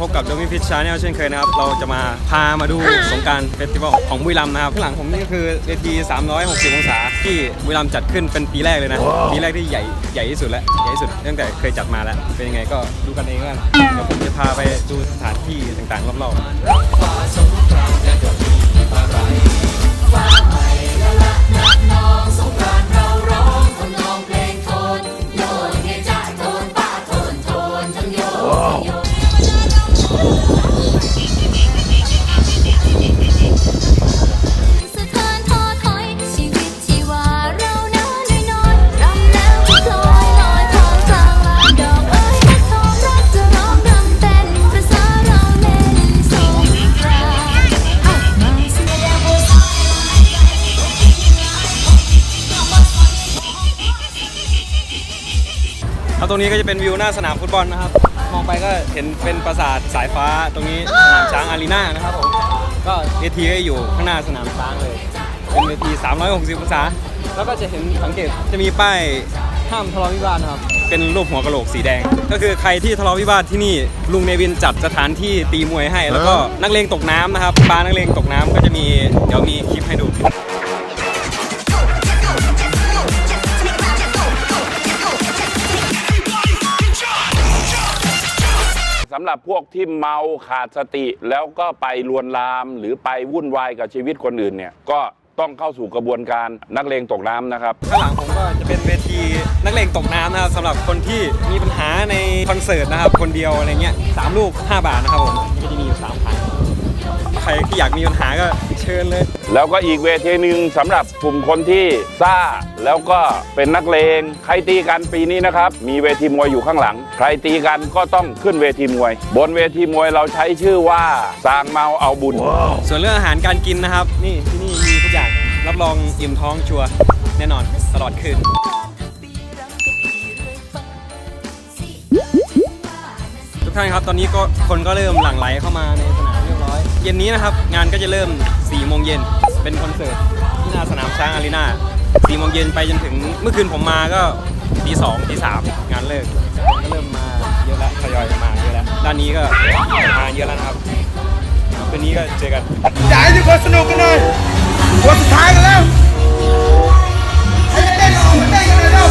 ดีครับวันนี้พบกับ d o m i f i s h Channel เช่นเคยนะครับ เราจะมาพามาดูสงกรารเฟสติวัลของบุรีรัมย์นะครับ ข้างหลังผมนี่ก็คือเวที 360 องศา ที่บุรีรัมย์จัดขึ้นเป็นปีแรกเลยนะ ปีแรกที่ใหญ่ใหญ่ที่สุดแล้ว ใหญ่ที่สุดตั้งแต่เคยจัดมาแล้ว เป็นยังไงก็ดูกันเองแล้วกันเดี๋ยวผมจะพาไปดูสถานที่ต่างๆรอบๆ แล้วตรงนี้ก็จะเป็นวิวหน้าสนามฟุตบอลนะครับ มองไปก็เห็นเป็นปราสาทสายฟ้าตรงนี้สนามช้างอารีนานะครับผมก็เวทีก็อยู่ข้างหน้าสนามช้างเลยเป็นเวที 360 องศา แล้วก็จะเห็นสังเกตจะมีป้ายห้ามทะเลาะวิวาทนะครับ เป็นรูปหัวกะโหลกสีแดง ก็คือใครที่ทะเลาะวิวาทที่นี่ลุงเนวินจัดสถานที่ตีมวยให้ แล้วก็นักเลงตกน้ำนะครับบานักเลงตกน้ำก็จะมีเดี๋ยวมีคลิปให้ดูำหรับพวกที่เมาขาดสติ แล้วก็ไปลวนลามหรือไปวุ่นวายกับชีวิตคนอื่นเนี่ยก็ต้องเข้าสู่กระบวนการนักเลงตกน้ำนะครับ ข้างหลังผมก็จะเป็นเวทีนักเลงตกน้ำนะครับสำหรับคนที่มีปัญหาในคอนเสิร์ตนะครับคนเดียวอะไรเงี้ยสามลูก 5 บาทนะครับผม ใครที่อยากมีปัญหาก็เชิญเลย แล้วก็อีกเวทีหนึ่งสำหรับกลุ่มคนที่ซ่า แล้วก็เป็นนักเลงใครตีกันปีนี้นะครับ มีเวทีมวยอยู่ข้างหลัง ใครตีกันก็ต้องขึ้นเวทีมวย บนเวทีมวยเราใช้ชื่อว่าสางเมาเอาบุญ ส่วนเรื่องอาหารการกินนะครับ นี่ที่นี่มีทุกอย่างรับรองอิ่มท้องชัวร์แน่นอนตลอดคืน ทุกท่านครับตอนนี้ก็คนก็เริ่มหลั่งไหลเข้ามาในสนาม เย็นนี้นะครับ งานก็จะเริ่ม4โมงเย็นเป็นคอนเสิร์ตที่หน้าสนามช้างอารีนา4โมงเย็นไปจนถึงเมื่อคืนผมมาก็ตีสองตีสามงานเลิกก็เริ่มมาเยอะแล้วทยอยมาเยอะแล้วด้านนี้ก็มาเยอะแล้วนะครับคืนนี้ก็เจอกันอยากให้ทุกคนสนุกกันหน่อยวันสุดท้ายกันแล้วใครจะเต้นออกมาเต้นกันเลยเร็ว